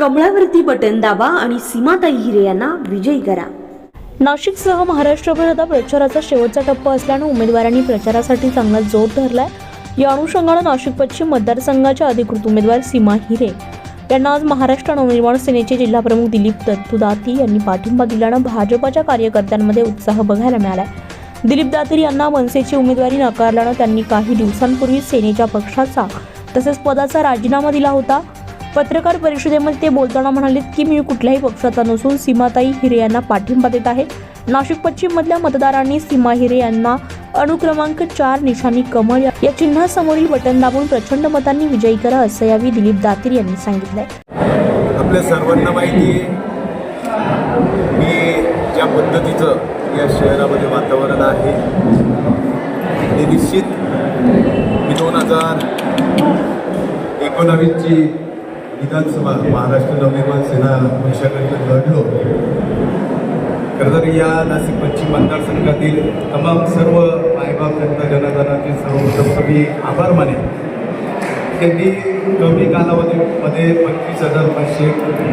कमळावरती button दाबा आणि सीमाताई हिरे यांना विजयी करा. नाशिकसह महाराष्ट्रभर आता प्रचाराचा शेवटचा टप्पा असल्यानं उमेदवारांनी प्रचारासाठी चांगला जोर धरलाय. या अनुषंगानं नाशिक पश्चिम मतदारसंघाच्या अधिकृत उमेदवार सीमा हिरे यांना आज महाराष्ट्र नवनिर्माण सेनेचे जिल्हाप्रमुख दिलीप दत्तुदाती यांनी पाठिंबा दिल्यानं भाजपाच्या कार्यकर्त्यांमध्ये उत्साह बघायला मिळाला दिलीप दातीर यांना मनसेची उमेदवारी नाकारल्यानं त्यांनी काही दिवसांपूर्वी सेनेच्या पक्षाचा तसेच पदाचा राजीनामा दिला होता. पत्रकार परिषदेमध्ये ते बोलताना म्हणाले की मी कुठल्याही पक्षाचा नसून सीमाताई हिरे यांना पाठिंबा देत आहे. नाशिक पश्चिममधल्या मतदारांनी सीमा हिरे यांना अनुक्रमांक चार निशाणी कमळ या- चिन्हासमोरील बटन दाबून प्रचंड मतांनी विजयी करा असं यावेळी दिलीप दातीर यांनी सांगितलंय. आपल्या सर्वांना माहिती आहे ज्या पद्धतीचं या शहरामध्ये वातावरण आहे निश्चित मी दोन हजार एकोणावीसची विधानसभा महाराष्ट्र नवनिर्माण सेना पक्षाकडनं लढलो. खरंतर या नाशिक पश्चिम मतदारसंघातील तमाम सर्व मायबाप जनता जनार्दनाचे सर्वप्रथम मी आभार मानेन त्यांनी कमी कालावधीमध्ये पंचवीस हजार पाचशे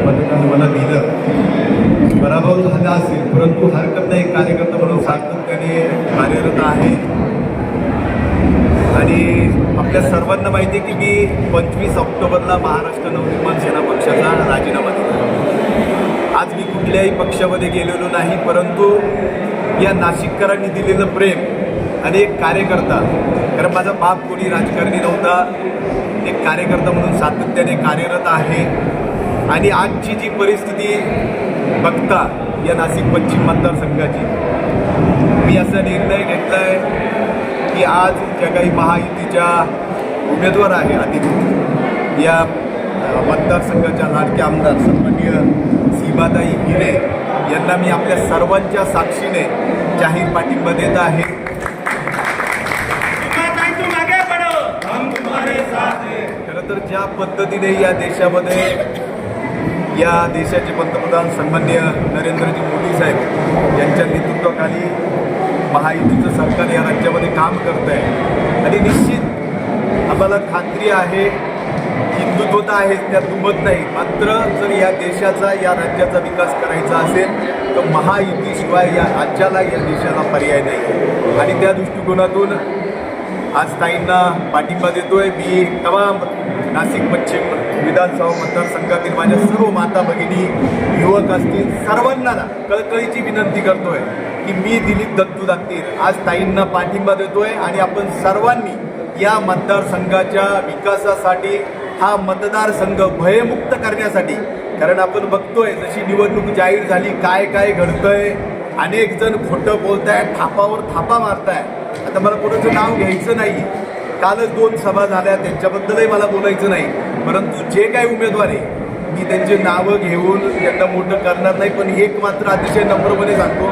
मतदान मला दिलं. पराभव झाला असेल परंतु हरकत नाही कार्यकर्ता म्हणून सातत्याने कार्यरत आहे. आपल्या सर्वांना माहिती आहे की मी पंचवीस ऑक्टोबरला महाराष्ट्र नवनिर्माण सेना पक्षाचा राजीनामा दिला. आज मी कुठल्याही पक्षामध्ये गेलेलो नाही परंतु या नाशिककरांनी दिलेलं प्रेम आणि एक कार्यकर्ता कारण माझा बाप कोणी राजकारणी नव्हता एक कार्यकर्ता म्हणून सातत्याने कार्यरत आहे. आणि आजची जी परिस्थिती बघता या नाशिक पश्चिम मतदारसंघाची मी असा निर्णय घेतला आहे की आज ज्या काही महायुतीच्या उमेदवार आहे अधिकृत या मतदारसंघाच्या लाडक्या आमदार सन्माननीय सीमाताई हिरे यांना मी आपल्या सर्वांच्या साक्षीने जाहीर पाठिंबा देत आहे. हैं. खरं तर ज्या पद्धतीने या देशामध्ये या देशाचे पंतप्रधान सन्मान्य नरेंद्रजी मोदी साहेब यांच्या नेतृत्वाखाली महायुतीचं सरकार या राज्यामध्ये काम करत आहे आणि निश्चित आम्हाला खात्री आहे हिंदुत्वता आहे त्या दुमत नाही. मात्र जर या देशाचा या राज्याचा विकास करायचा असेल तर महायुतीशिवाय या राज्याला या देशाला पर्याय नाही. आणि त्या दृष्टिकोनातून आज ताईंना पाठिंबा देतोय मी तमाम नाशिक पश्चिम विधानसभा मतदारसंघातील माझ्या सर्व माता भगिनी युवक असतील सर्वांना कळकळीची विनंती करतोय की मी दिलीप दत्तू दाखतील आज ताईंना पाठिंबा देतोय आणि आपण सर्वांनी या मतदारसंघाच्या विकासासाठी हा मतदारसंघ भयमुक्त करण्यासाठी. कारण आपण बघतोय जशी निवडणूक जाहीर झाली काय काय घडतंय अनेक जण खोटं बोलताय थापावर थापा मारताय आता मला कोणाचं नाव घ्यायचं नाही कालच दोन सभा झाल्या त्यांच्याबद्दलही मला बोलायचं नाही. परंतु जे काही उमेदवार आहे मी त्यांची नावं घेऊन त्यांना मोठं करणार नाही पण एक मात्र अतिशय नम्रपणे सांगतो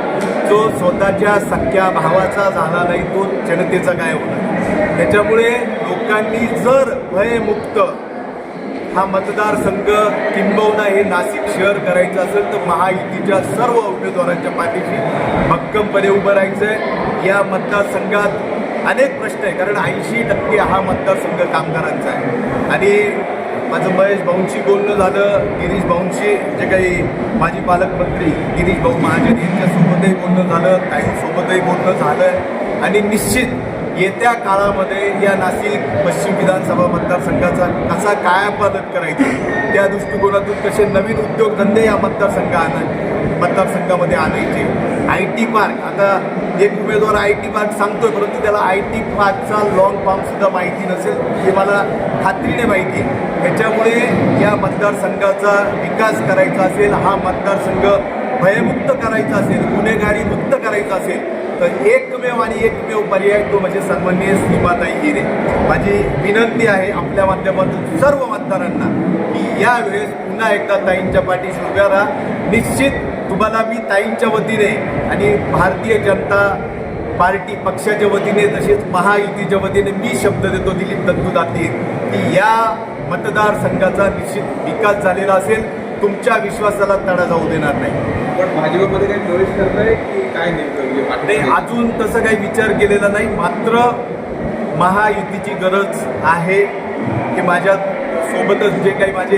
जो स्वतःच्या सख्या भावाचा झाला नाही तो जनतेचा काय होणार? त्याच्यामुळे लोकांनी जर भयमुक्त हा मतदारसंघ किंबहुना हे नाशिक शहर करायचं असेल तर महायुतीच्या सर्व उमेदवारांच्या पाठीशी भक्कमपणे उभं राहायचं आहे या मतदारसंघात अनेक प्रश्न आहे कारण ऐंशी टक्के हा मतदारसंघ कामगारांचा आहे. आणि माझं महेश भाऊंशी बोलणं झालं गिरीश भाऊंशी जे काही माजी पालकमंत्री गिरीश भाऊ महाजन यांच्यासोबतही बोलणं झालं ताईंसोबतही बोलणं झालं. आणि निश्चित येत्या काळामध्ये या नाशिक पश्चिम विधानसभा मतदारसंघाचा कसा कायापालट करायचा? त्या दृष्टिकोनातून कसे नवीन उद्योगधंदे या मतदारसंघ आण मतदारसंघामध्ये आणायचे? आय टी पार्क आता एक उमेदवार आय टी पार्क सांगतोय परंतु त्याला आय टी पार्कचा लॉंग फॉर्मसुद्धा माहिती नसेल हे मला खात्रीने माहिती. आहे त्याच्यामुळे या मतदारसंघाचा विकास करायचा असेल हा मतदारसंघ भयमुक्त करायचा असेल गुन्हेगारी मुक्त करायचा असेल तर एकमेव आणि एकमेव पर्याय तो म्हणजे सन्माननीय सीमाताई हिरे. माझी विनंती आहे आपल्या माध्यमातून सर्व मतदारांना की यावेळेस पुन्हा एकदा ताईंच्या पाठीशी उभ्या राहा. निश्चित तुम्हाला मी ताईंच्या वतीने आणि भारतीय जनता पार्टी पक्षाच्या वतीने तसेच महायुतीच्या वतीने मी शब्द देतो दिलीप दत्तू दातीर की या मतदारसंघाचा निश्चित विकास झालेला असेल. तुमच्या विश्वासाला तडा जाऊ देणार नाही. पण भाजपमध्ये काही प्रवेश करताय की काय नेमकं म्हणजे नाही अजून तसं काही विचार केलेला नाही. मात्र महायुतीची गरज आहे की माझ्या सोबतच जे काही माझे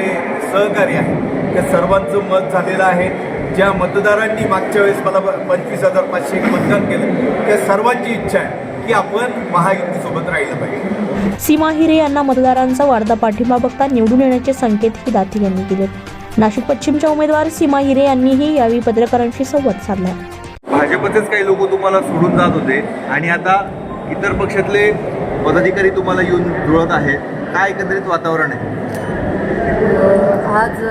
सहकारी आहेत त्या सर्वांचं मत झालेलं आहे. ज्या मतदारांनी मागच्या वेळेस मला पंचवीस हजार पाचशे मतदान केलं त्या सर्वांची इच्छा आहे की आपण महायुतीसोबत राहिलं पाहिजे. सीमा हिरे यांना मतदारांचा वाढता पाठिंबा बघता निवडून येण्याचे संकेतही दाती यांनी दिलेत. नाशिक पश्चिमच्या उमेदवार सीमा हिरे यांनीही यावेळी पत्रकारांशी संवाद साधला. भाजपचेच काही लोक तुम्हाला सोडून जात होते आणि आता इतर पक्षातले पदाधिकारी तुम्हाला येऊन जुळत आहेत काय एकंदरीत वातावरण आहे? आज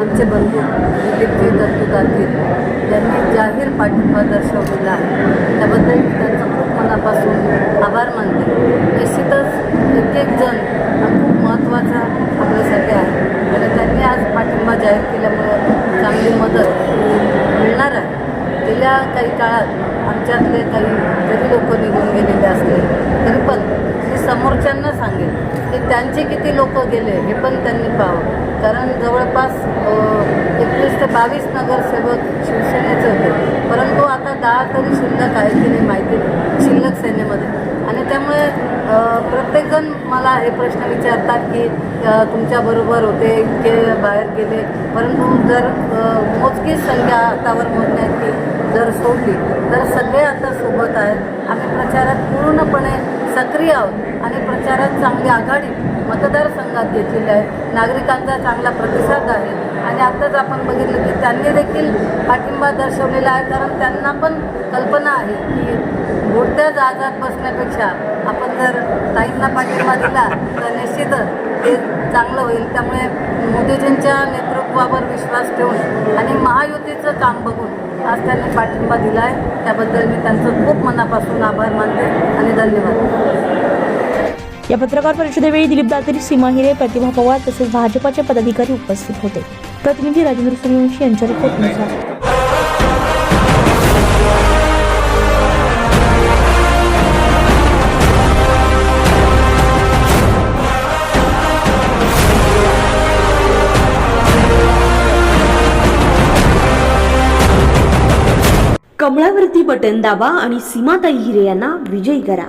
आमचे बंधू दिलीपजी दत्तू गांधी यांनी जाहीर पाठिंबा दर्शवलेला आहे. त्याबद्दल मी त्यांचं खूप मनापासून आभार मानते. निश्चितच एक एक जण हा खूप महत्त्वाचा आपल्यासाठी आहे आणि त्यांनी आज पाठिंबा जाहीर केल्यामुळे चांगली मदत मिळणार आहे गेल्या काही काळात आमच्यातले काही जरी लोक निघून गेलेले असले तरी पण मी समोरच्यांना सांगेन की त्यांचे किती लोक गेले हे पण त्यांनी पाहावं. कारण जवळपास एकवीस ते बावीस नगरसेवक शिवसेनेचे होते. परंतु आता दहा तरी शिल्लक आहे की नाही माहिती शिल्लक सेनेमध्ये. आणि त्यामुळे प्रत्येकजण मला हे प्रश्न विचारतात की तुमच्याबरोबर होते इतके बाहेर गेले? परंतु जर मोजकीच संख्या हातावर मोजण्याची जर सोडली तर सगळे आता सोबत आहेत. आम्ही प्रचारात पूर्णपणे सक्रिय आहोत आणि प्रचारात चांगली आघाडी मतदारसंघात घेतलेली आहे. नागरिकांचा चांगला प्रतिसाद आहे. आणि आत्ताच आपण बघितलं की त्यांनी देखील पाठिंबा दर्शवलेला आहे. कारण त्यांना पण कल्पना आहे की बुडत्या जागात बसण्यापेक्षा आपण जर ताईंना पाठिंबा दिला तर निश्चितच ते चांगलं होईल. त्यामुळे मोदीजींच्या नेतृत्वावर विश्वास ठेवून आणि महायुतीचं काम बघून आज त्यांनी पाठिंबा दिला आहे त्याबद्दल मी त्यांचं खूप मनापासून आभार मानते आणि धन्यवाद. या पत्रकार परिषदेवेळी दिलीप दातरी सीमा हिरे प्रतिभा पवार तसेच भाजपाचे पदाधिकारी उपस्थित होते. प्रतिनिधी राजेंद्र सूर्यवंशी यांच्या रिपोर्टनुसार कमळावरती बटन दाबा आणि सीमाताई हिरे यांना विजयी करा.